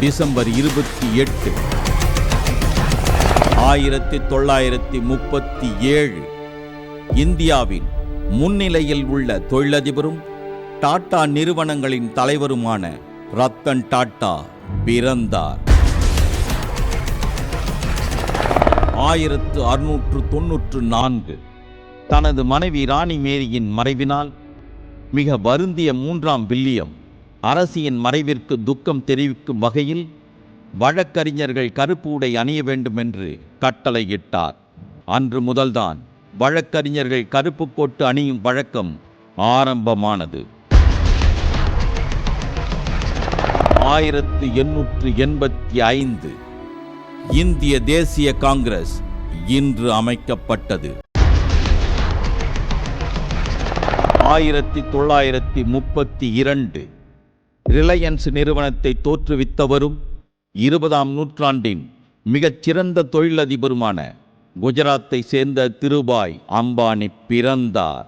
December இருபத்தி எட்டு ஆயிரத்தி தொள்ளாயிரத்தி முப்பத்தி ஏழு. இந்தியாவின் முன்னிலையில் உள்ள தொழிலதிபரும் டாடா நிறுவனங்களின் தலைவருமான ரத்தன் டாடா பிறந்தார். ஆயிரத்து அறுநூற்று தொன்னூற்று நான்கு தனது மனைவி ராணி மேரியின் மறைவினால் மிக வருந்திய மூன்றாம் வில்லியம் அரசியின் மறைவிற்கு துக்கம் தெரிவிக்கும் வகையில் வழக்கறிஞர்கள் கருப்பு உடை அணிய வேண்டும் என்று கட்டளையிட்டார். அன்று முதல்தான் வழக்கறிஞர்கள் கருப்பு கோட்டு அணியும் வழக்கம் ஆரம்பமானது. ஆயிரத்து எண்ணூற்று எண்பத்தி ஐந்து இந்திய தேசிய காங்கிரஸ் இன்று அமைக்கப்பட்டது. ஆயிரத்தி தொள்ளாயிரத்தி முப்பத்தி இரண்டு ரிலையன்ஸ் நிறுவனத்தை தோற்றுவித்தவரும் இருபதாம் நூற்றாண்டின் மிகச்சிறந்த தொழிலதிபருமான குஜராத்தை சேர்ந்த திருபாய் அம்பானி பிறந்தார்.